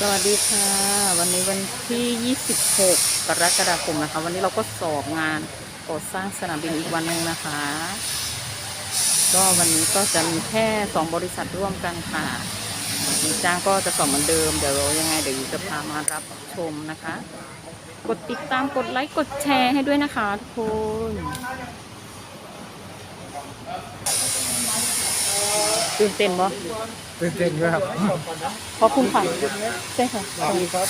สวัสดีค่ะ วันนี้วันที่ 26 กรกฎาคมนะคะ วันนี้เราก็สอบงานก่อสร้างสนามบินอีกวันหนึ่งนะคะ ก็วันนี้ก็จะมีแค่สองบริษัทร่วมกันค่ะมีจ้างก็จะสอบเหมือนเดิม เดี๋ยวยังไงเดี๋ยวจะพามารับชมนะคะ กดติดตามกดไลค์กดแชร์ให้ด้วยนะคะทุกคน ตื่นเต้นบ่ตื่นเต้นด้วยครับขอบคุณค่ะใช่ค่ะสวัสดีครับ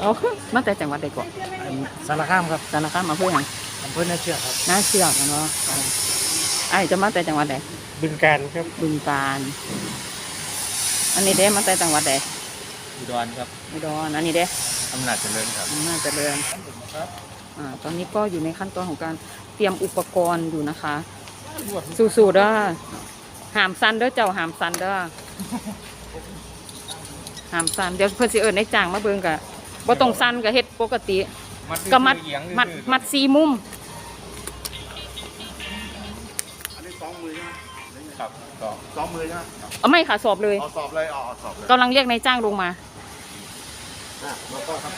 เอามาแต่จังหวัดใดก่อนสารคามครับสารคามมาเพื่อหยังอำเภอนาเชือกครับน่าเชื่อกันเนาะไอ้ายจะมาแต่จังหวัดใดบึงการครับบึงกาฬอันนี้เด้มาแต่จังหวัดใดอุดรครับอุดรอันนี้เด้อำนาจเจริญครับน่าจะเริญอ่าตอนนี้ก็อยู่ในขั้นตอนของการเตรียมอุปกรณ์อยู่นะคะ สู้ๆเด้อหามซันเด้อเจ้าหามซันเด้อหามซันเดี๋ยวเพื่อนสิเอิญในจ้างมาเบิ่งกะบ่ต้องซันก็เฮ็ดปกติ ก็มัดมัดมัดซีมุมอันนี้สองมือใช่ไหมครับก็สองมือใช่ไหมเอาไม่ค่ะสอบเลยเอาสอบเลยเอาเอาสอบเลยกำลังเรียกนายจ้างลงมาอะมาก็ครับ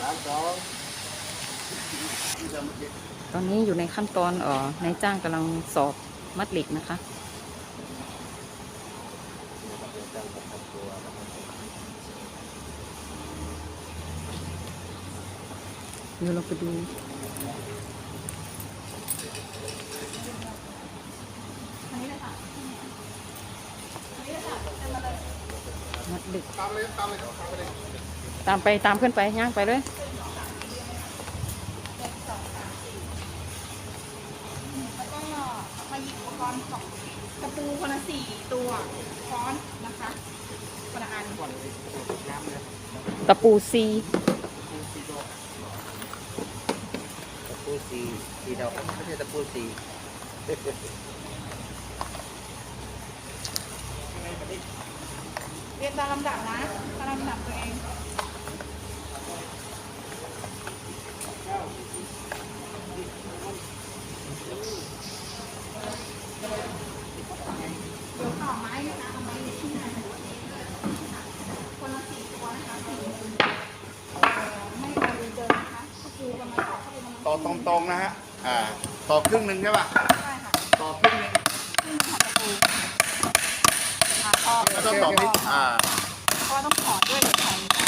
สามสอง ตอนนี้อยู่ในขั้นตอนเอ่อนายจ้างกำลังสอบมัดเหล็กนะคะ เดี๋ยวเราไปดูมัดเหล็กตามเลยตามไปตามไปตามเพื่อนไปย่างไปเลย แล้วก็มาหยิบอุปกรณ์ของตะปูคนละสี่ ตัวค้อนนะคะคนละอันตะปูซีตะปูสีสีดอกไม่ใช่ตะปูสีเรียนตามลำดับนะตามลำดับตัวเองเดี๋ยวต่อไม้นะคะเอาไม้ที่ไหนคนละสี่ตัวนะคะสี่มือเอ่อไม่เอาเดินนะคะตะปูกำลังต่อเข้าไปมัน ต่อตรงๆนะฮะ อ่า ต่อครึ่งหนึ่งใช่ป่ะ ใช่ค่ะต่อครึ่งหนึ่งขึ้นมาตะปูค่ะออกแล้วก็ต่อพิษอ่า เพราะว่าต้องถอดด้วยเดี๋ยวถอดไม่ได้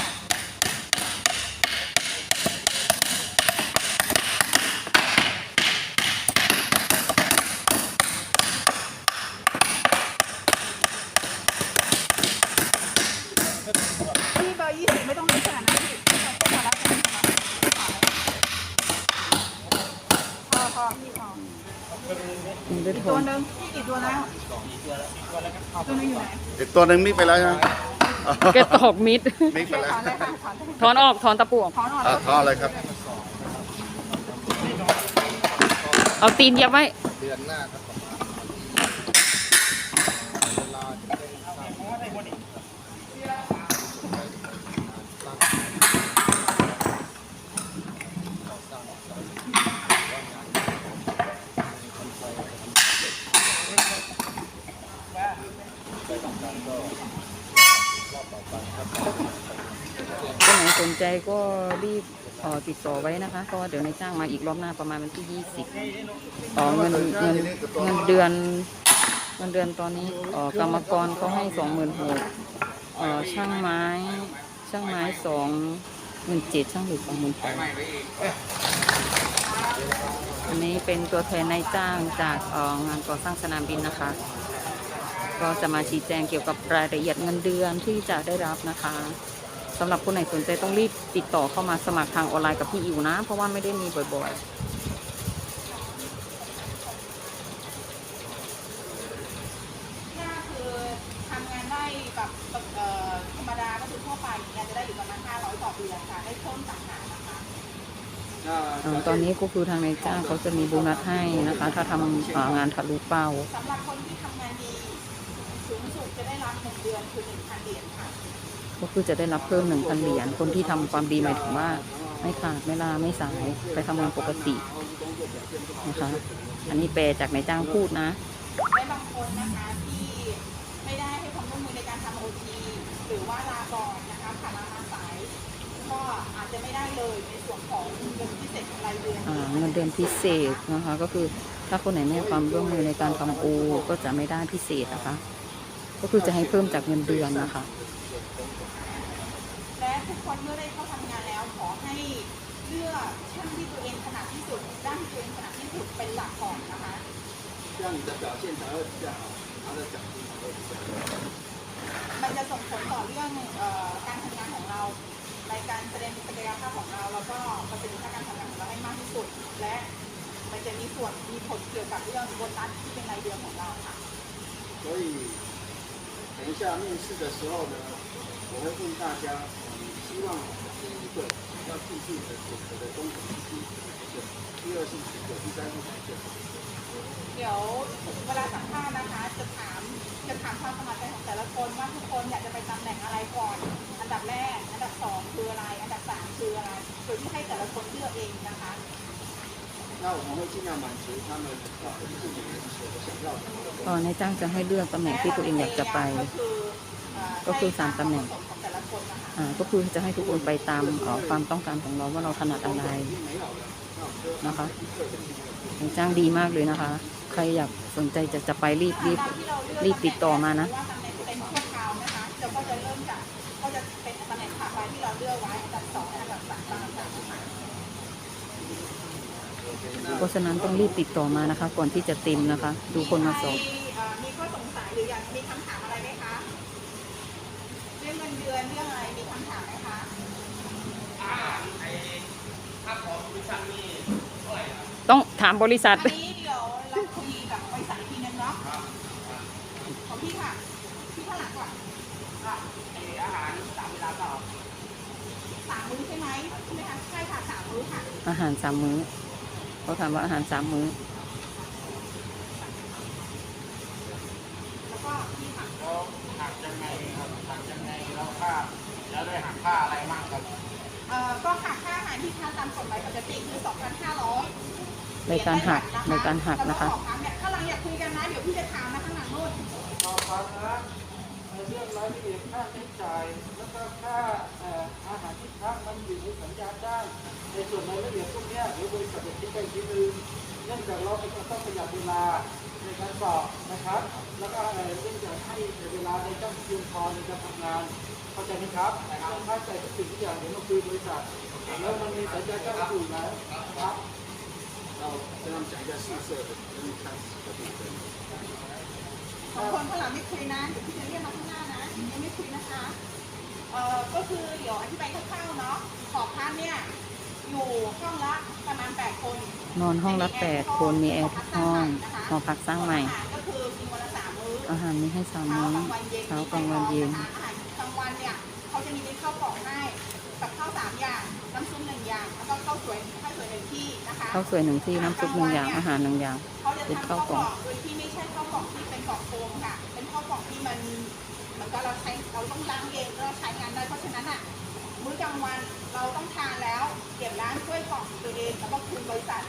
พี่เบอร์ยี่สิบไม่ต้องรู้ขนาดนั้นพี่ใส่แค่ละแค่นี้พอพอพี่พอ มีด้วยอีกทตัวนหนึ่งพี่กี่ตัวแล้วตัวหนึงอยู่ไหนอีกตัวหนึ่งมิกไปแล้วใช่ไหมแกตอกมิด มิกไปแล้วถอนเลยค่ะถอนเลยถอนออกถอนตะปูออกถอนออกอ่าแล้วทอเลยครับ เอาตีนเหยียบไว้เดือนหน้าครับ คนไหนสนใจ ก็รีบติดต่อไว้นะคะเพราะว่าเดี๋ยวนายจ้างมาอีกรอบหน้าประมาณวันที่ 20ต่อเงินเงินเงินเดือนเงินเดือนตอนนี้กรรมกรเขาให้สองหมื่นหกช่างไม้ช่างไม้สองหมื่นเจ็ดช่างหล็กสองหมื่นแปดอันนี้เป็นตัวแทนนายจ้างจากงานก่อสร้างสนามบินนะคะ ก็จะมาชี้แจงเกี่ยวกับรายละเอียดเงินเดือนที่จะได้รับนะคะ สำหรับคนไหนสนใจต้องรีบติดต่อเข้ามาสมัครทางออนไลน์กับพี่อิวนะ เพราะว่าไม่ได้มีบ่อยนี่คือทำงานได้แบบเอ่อธรรมดาก็คือทั่วไปอย่างเงี้ยจะได้อยู่ประมาณ500ต่อเดือนค่ะ ได้เพิ่มต่างหากนะคะๆเอ่อตอนนี้ก็คือทางนายจ้างเขาจะมีโบนัสให้นะคะ ถ้าทำเอ่องานทะลุเป้า สำหรับคนที่ทำงานดี สูงสุดจะได้รับหนึ่งเดือนคือ1,000เหรียญค่ะ ก็คือจะได้รับเพิ่มหนึ่งพันเหรียญคนที่ทำความดีหมายถึงว่า ไม่ขาดไม่ลาไม่สายไปทำงานปกตินะคะอันนี้แปลจากนายจ้างพูดนะและบางคนนะคะที่ไม่ได้ให้ความร่วมมือในการทำโอทีหรือว่าลาก่อนนะคะขาดลาสายก็อาจจะไม่ได้เลยในส่วนของเงินพิเศษรายเดือนเงินเดือนพิเศษนะคะก็คือถ้าคนไหนไม่ให้ความร่วมมือในการทำโอ ก็จะไม่ได้พิเศษนะคะ ก็คือจะให้เพิ่มจากเงินเดือนนะคะทุกคนเมื่อได้เข้าทำงานแล้ว ขอให้เลือกช่างที่ตัวเองถนัดที่สุด ด้านที่ตัวเองถนัดที่สุดเป็นหลักก่อนนะคะ 这样你的表现才会比较好，拿的奖金才会比较好。 มันจะส่งผลต่อเรื่องเออการทำงานของเรา ในการแสดงศักยภาพของเรา แล้วก็ประสิทธิภาพการทำงานของเราให้มากที่สุด และมันจะมีส่วนมีผลเกี่ยวกับเรื่องโบนัสที่เป็นรายเดือนของเราค่ะ 所以等一下面试的时候呢，我会问大家，你 希望第一个要记住的选择的工程是第一个，第二是几个，第三是几个。 เดี๋ยวเวลาสัมภาษณ์นะคะ จะถามจะถามความสมัครใจของแต่ละคนว่าทุกคนอยากจะไปตำแหน่งอะไรก่อน อันดับแรก อันดับสองคืออะไร อันดับสามคืออะไรโดยที่ให้แต่ละคนเลือกเองนะคะ 那我们会尽量满足他们啊，就是你们所想要的。 ก็นายจ้างจะให้เลือกตำแหน่งที่ตัวเองอยากจะไป ก็คือเอ่อ ก็คือสามตำแหน่ง ให้ความเหมาะสมของแต่ละคนนะคะ อ่า ก็คือจะให้ทุกคนไปตามความต้องการของเราว่าเราถนัดอะไรนะคะจ้างดีมากเลยนะคะ ใครอยากสนใจจะจะไปรีบรีบรีบติดต่อมานะเป็นชั่วคราวนะคะเราก็จะเริ่มจากก็จะเป็นตำแหน่งขาไปที่เราเลือกไว้อันดับสองอันดับสามตามลำดับนะคะเพราะฉะนั้นต้องรีบติดต่อมานะคะ ก่อนที่จะเต็มนะคะ ดูคนมาสอบ ใครเอ่อมีข้อสงสัยหรืออยากมีคำถามอะไรไหมคะ เรื่องเงินเดือนเรื่องอะไรมีคำถามไหมคะ ต้องถามบริษัท อันนี้เดี๋ยวเราคุยกับบริษัทอีกทีนึงเนาะของพี่ค่ะพี่ข้างหลังก่อนอะอาหารสามเวลาต่อสามมื้อใช่ไหมใช่ไหมคะใช่ค่ะสามมื้อค่ะอาหารสามมื้อเขาถามว่าอาหารสามมื้อ แล้วก็พี่ค่ะ แล้วหักยังไงครับหักยังไงแล้วค่าแล้วได้หักค่าอะไรบ้างครับ เอ่อก็หักค่าอาหารที่ค่าตามกฎหมายปกติคือ 2,500 ในการหักในการหักนะคะแล้วก็ขอพักเนี่ยถ้าเราอยากคุยกันนะเดี๋ยวพี่จะถามนะข้างหลังนู่นขอพักนะเรื่องรายละเอียดค่าใช้จ่ายแล้วก็ค่าอาหารที่พักมันอยู่ในสัญญาจ้างในส่วนรายละเอียดพวกนี้เดี๋ยวบริษัทจะคิดไปทีนึงเนื่องจากเราจะต้องประหยัดเวลาในการสอบนะครับ แล้วก็เนื่องจากให้เวลาในการเพียงพอในการทำงานเข้าใจไหมครับต้องเข้าใจทุกสิ่งทุกอย่างเดี๋ยวเราคุยบริษัทแล้วมันมีสัญญาจ้างอยู่แล้วครับ 然后跟他们讲一下试色的跟开始的部分。 สองคนข้างหลังไม่คุยนะ เดี๋ยวพี่จะเรียกมาข้างหน้านะยังไม่คุยนะคะ เอ่อ ก็คือเดี๋ยวอธิบายคร่าวๆเนาะ ขอบพักเนี่ย อยู่ห้องละประมาณ 8 คน นอนห้องละแปดคนมีแอร์ทุกห้องหอพักสร้างใหม่ อาหารก็คือมีวันละสามมื้อ อาหารมีให้สาม เช้า มื้อก ลางวันเย็น เช้ากลางวันเย็น อาหารกลางวันเนี่ยเขาจะมีเป็นข้าวกล่องให้ กับข้าวสามอย่าง น้ำซุปหนึ่งอย่าง แล้วก็ข้าวสวยข้าวสวยหนึ่งที่นะคะข้าวสวยหนึ่งที่น้ำซุปหนึ่งอย่างอาหารหนึ่งอย่าง เขาจะเป็นทำข้าข้าววกกล่ล่อองง โดยที่ไม่ใช่ข้าวกล่องที่เป็นกล่องโฟมค่ะ เป็นข้าวกล่องที่มันเหมือนกับเราใช้เราต้องล้างเองแล้วเราใช้งานได้ เพราะฉะนั้นอะ มื้อกลางวันเราต้องทานแล้วเก็บร้านช่วยกล่องตัวเองแล้วก็คืนบริษัท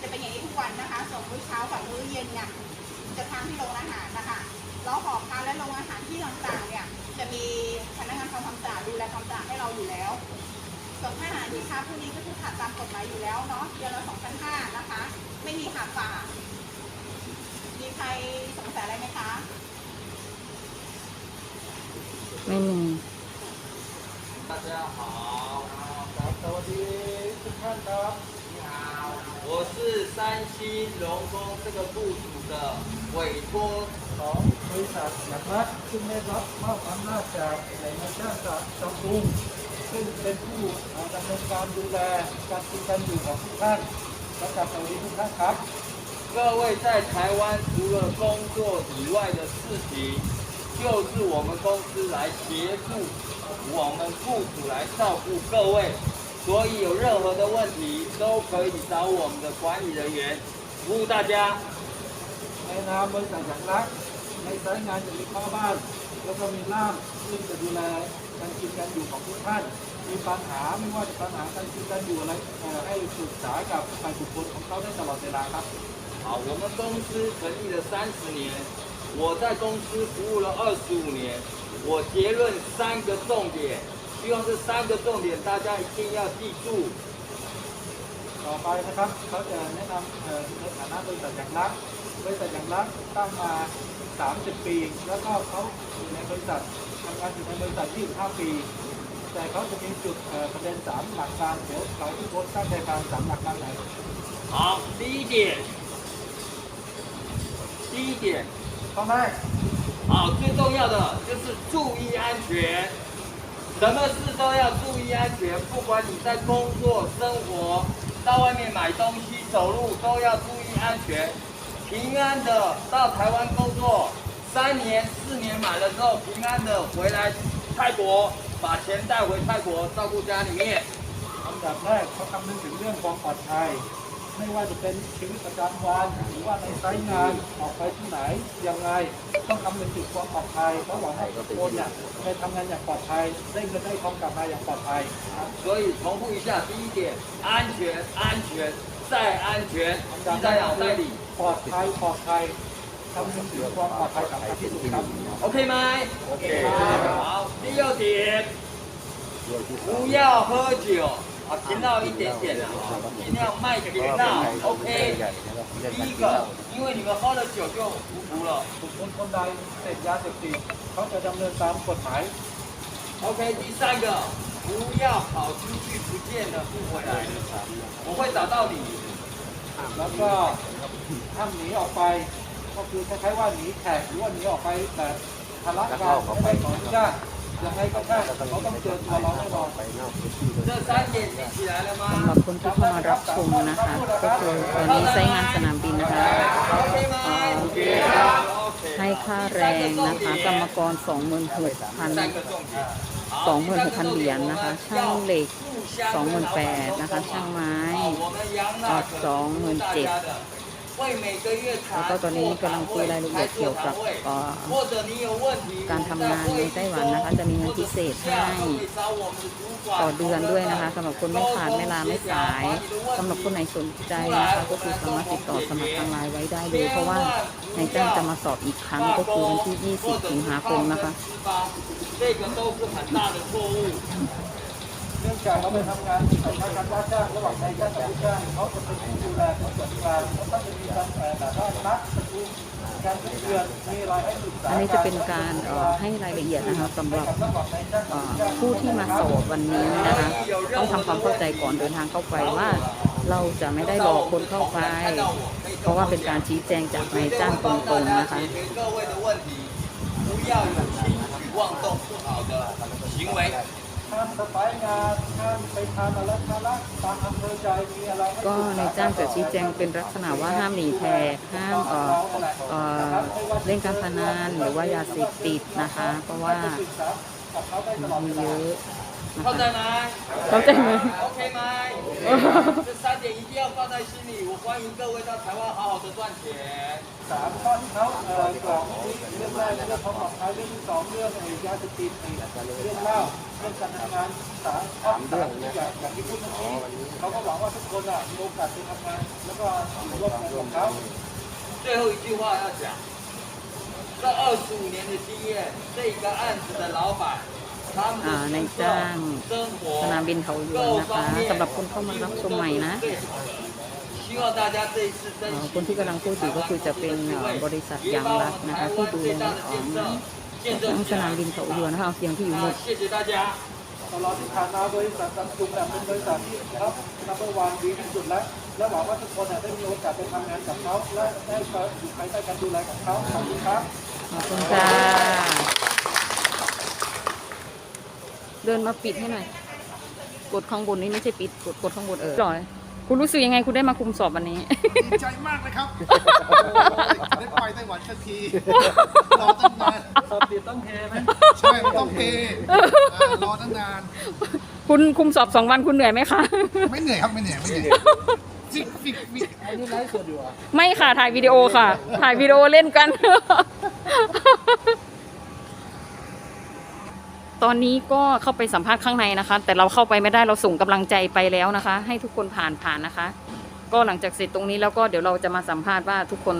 จะเป็นอย่างนี้ทุกวันนะคะส่วนมื้อเช้ากับมื้อเย็นเนี่ยจะทานที่โรงอาหารนะคะ แล้วหอพักและโรงอาหารที่ต่างๆเนี่ยจะมีพนักงานทำความสะอาดดูแลความสะอาดให้เราอยู่แล้ว ส่วนค่าอาหารที่ค้าพวกนี้ก็คือขาดตามกฎหมายอยู่แล้วเนาะเดือนละ2,500นะคะ ไม่มีหักฝากมีใครสงสัยอะไรไหมคะ ไม่มี 大家好， ครับสวัสดีทุกท่านครับ 你好， 我是山西龙工这个部署的委托 ของบริษัทนะครับซึ่งได้รับมอบอำนาจจากแหล่งงานจ้างจากจังกุงซึ่งเป็นผู้ดำเนินการดูแลการกินการอยู่ของทุกท่านและกับสวัสดีทุกท่านครับ 各位在台湾除了工作以外的事情，就是我们公司来协助我们雇主来照顾各位， 所以有任何的问题都可以找我们的管理人员服务大家。 ในนามบริษัทอย่างรัก ในสายงานจะมีพ่อบ้าน แล้วก็มีล่ามซึ่งจะดูแลการกินการอยู่ของทุกท่าน มีปัญหาไม่ว่าจะปัญหาการกินการอยู่อะไรเอ่อให้ปรึกษากับฝ่ายบุคคลของเขาได้ตลอดเวลาครับ 好，我们公司成立了三十年， 我在公司服务了二十五年，我结论三个重点， 希望这三个重点大家一定要记住。 ต่อไปนะครับเขาจะแนะนำเอ่อในฐานะบริษัทอย่างรักบริษัทอย่างรักตั้งมา 30 ปี แล้วก็เขาอยู่ในบริษัททำงานอยู่ในบริษัท25ปี แต่เขาจะมีจุดเอ่อประเด็นสามหลักการเดี๋ยวเขาที่โพสต์ตั้งใจการสามหลักการไหน 好，第一点，第一点， ข้อแรก 好，最重要的就是注意安全， 什么事都要注意安全，不管你在工作、生活，到外面买东西、走路都要注意安全。平安的到台湾工作，三年、四年买了之后，平安的回来泰国，把钱带回泰国照顾家里面。 อันดับแรกเขาคำนึงถึงเรื่องความปลอดภัย ไม่ว่าจะเป็นชีวิตประจำวันหรือว่าในไซต์งานออกไปที่ไหนยังไงต้องคำนึงถึงความปลอดภัยเพราะหวังให้ทุกคนเนี่ยไปทำงานอย่างปลอดภัย ได้เงินได้ทองกลับมาอย่างปลอดภัย 所以重复一下，第一点，安全，安全，再安全， อันดับ 记 แร 在 ก 脑 คื 袋 อ 里 ปลอดภัยปลอดภัยคำนึงถึงความปลอดภัยสำคัญที่สุดครับ ，OK 吗？OK。好，第二点，不要喝酒， 啊，频道一点点啊，尽量卖频道，OK。第一个，因为你们喝了酒就无辜了 บุคคลคนใดเสพยาเสพติดเขาจะดำเนินตามกฎหมาย ，OK。第三个，不要跑出去不见了不回来了，我会找到你。 แล้วก็ห้ามหนีออกไป ก็คือคล้ายๆว่าหนีแขกหรือว่าหนีออกไปแต่ทะเลาะกันไม่ได้ขออนุญาต ยัาสำหรับคนที่เข้ามารับชมนะคะก็คือตอนนี้ใช้งานสนามบินนะคะให้ค่าแรงนะคะกรรมกร2 6 0 0 0หกพันเหรียญนะคะ ช่างเหล็ก 28,000นะคะ ช่างไม้ออกนเจ็ด แล้วก็ตอนนี้กำลังคุยรายละเอียดเกี่ยวกับการทำงานในไต้หวันนะคะ จะมีเงินพิเศษให้ต่อเดือนด้วยนะคะสำหรับคนไม่ขาดไม่ลาไม่สายสำหรับคนไหนสนใจนะคะก็คือสามารถติดต่อสมัครทางไลน์ไว้ได้เลยเพราะว่าในาจ้างจะมาสอบอีกครั้งก็คือวันที่ 20 สิงหาคมนะคะ เนื่องจากเราไปทำงานที่สายการว่าจ้างระหว่างนายจ้างกับลูกจ้างเขาจะเป็นผู้ดูแลผู้จัดการเขาต้องจะมีการแต่แบบว่านัดประชุมการทุกเดือนมีอะไรให้ปรึกษา อันนี้จะเป็นการเอ่อให้รายละเอียดนะคะสำหรับเอ่อผู้ที่มาสอบวันนี้นะคะ ต้องทำความเข้าใจก่อนเดินทางเข้าไปว่า เราจะไม่ได้หลอกคนเข้าไป เพราะว่าเป็นการชี้แจงจากนายจ้างตรงๆนะคะ 解决各位的问题，不要有轻举妄动不好的行为。 ห้ามสบายงานห้ามไปทานอะไรทานละตามอำเภอใจมีอะไรให้ ก็นายจ้างจะชี้แจงเป็นลักษณะว่าห้ามหนีแทกห้ามเอ่อเอ่อเล่นการพนันหรือว่ายาเสพติดนะคะ เพราะว่า ปรึกษากับเขาได้ตลอดเว มีเย ลา อะนะ เข้าใจ คะ ไหม เข้าใจไหม OK ไหม这三点一定要放在心里。我欢迎各位到台湾好好的赚钱。 สามข้อที่เขาเอ่อกล่าวเรื่องแรกเรื่องความปลอดภัยเรื่องที่สองเรื่องไอ้ยาเสพติดไอ้เรื่องเหล้าเ รื่องการทำงานสามข้อที่สามอย่างอย่างที่พูดเมื่อกี้เขาก็หวังว่าทุกคนอ่ะมีโอกาสไปทำงาน แล้วก็อยู่ร่วมกันกับเขา 最后一句话要讲，这二十五年的经验，这个案子的老板，他们 อ่า 的 นาย 工 จ้าง 作、生 สนาม 活 บินเขาหยวนนะคะสำหรับคนเข้ามารับชมใหม่นะ 希望大家这一次珍 เอ่อ 惜 คนที่กำลังพูดอยู่ก็คือจะเป็นเอ่อบริษัทยางรัฐนะคะ ที่ดูแลของ ทั้งสนามบินเตาหยวนนะคะเสียงที่อยู่หมดตลอดที่ผ่านมาบริษัทซัมซุงเป็นบริษัทที่ครับนับวานดีที่สุดแล้ว และหวังว่าทุกคนได้มีโอกาสไปทำงานกับเขาและได้อยู่ภายใต้การดูแลของเขาขอบคุณครับขอบคุณค่ะ เดินมาปิดให้หน่อย กดข้างบนนี่ไม่ใช่ปิด กดกดข้างบนเออจ่อย คุณรู้สึกยังไงคุณได้มาคุมสอบวันนี้ ดีใจมากเลยครับได้ไปไต้หวันสักทีรอตั้งนานสอบติดต้องเทไหมใช่มันต้องเพอ่ารอตั้งนาน คุณคุมสอบสองวันคุณเหนื่อยไหมคะ ไม่เหนื่อยครับไม่เหนื่อยไม่เหนื่อยฟิกฟิกฟิกอันนี้ไลฟ์สดอยู่อะ ไม่ค่ะถ่ายวิดีโอค่ะ ถ่ายวิดีโอเล่นกัน ตอนนี้ก็เข้าไปสัมภาษณ์ข้างในนะคะ แต่เราเข้าไปไม่ได้เราส่งกำลังใจไปแล้วนะคะ ให้ทุกคนผ่านผ่านนะคะ ก็หลังจากเสร็จตรงนี้แล้วก็เดี๋ยวเราจะมาสัมภาษณ์ว่าทุกคน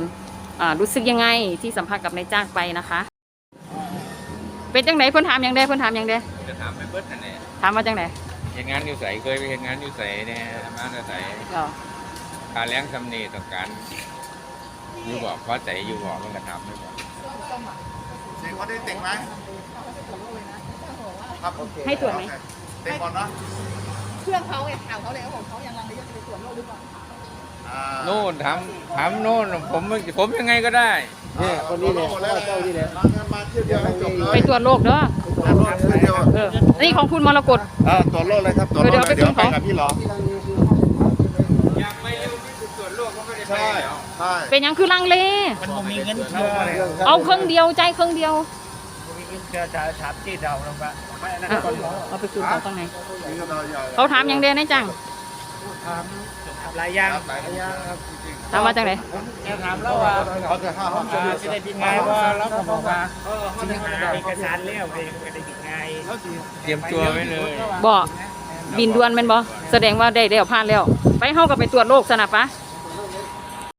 อ่ารู้สึกยังไงที่สัมภาษณ์กับนายจ้างไปนะคะ เป็นจังไหนเพิ่นถามยังไดเพิ่นถามยังไดจะถามไปเบิดนั่นแหละถามมาจังไหนเห็นงานอยู่ใสเคยไปเห็นงานอยู่ใสเนี่ยมาแต่ใสอ๋อการเลี้ยงสำเนีต้องการอยู่บอกเพราะใจอยู่บอกมันก็ทำไม่บอกเสียงเขาได้เต็งไหม ครับโอเคให้ตรวจไหม เต็งก่อนเนาะเครื่องเขาไอ้ข่าวเขาเลยของเขายังลังเลจะไปตรวจโรคหรือเปล่าอ่าโน่นทำทำโน่นผมผมยังไงก็ได้ เนี่ยคนนี้เนี่ยหมดแล้วเจ้านี่แหละมาเงินมาเที่ยวเดียวให้จบเลยไปตรวจโรคเด้อ ตรวจโรคเที่ยวเดียวเออ นี่ของคุณมรกต เออตรวจโรคเลยครับตรวจโรคเดี๋ยวเลยเดี๋เดี๋ยยววไปไปส่งของ กับพี่หรออยากไปเร็วที่สุดตรวจโรคก็ไม่ได้ไปใช่หรอกใช่เป็นหยังคือลังเล มันบ่มีเงินเชื่อเอาเครื่องเดียวใจเครื่องเดียว บ่มีเงินเชื่อจะถามที่เราลงไปไม่อันนั้นอะก่อนเอาไปคืนเขาข้างในนี่ก็เราใหญ่เขาถามยังเดนายจ้างถามหลายอย่างหลายอย่างครับถามมาจังไหนแกถามแล้วว่าเขาจะห้าห้องอ่าจะได้บินไงว่าแล้วก็บอกว่าสิหาเอกสารแล้วเองก็ได้บินไงเตรียมตัวไว้เลยบ่บินด่วนแม่นบ่แสดงว่าได้ได้ผ่านแล้ว ไปเฮาก็ไปตรวจโรคซะนะปะเ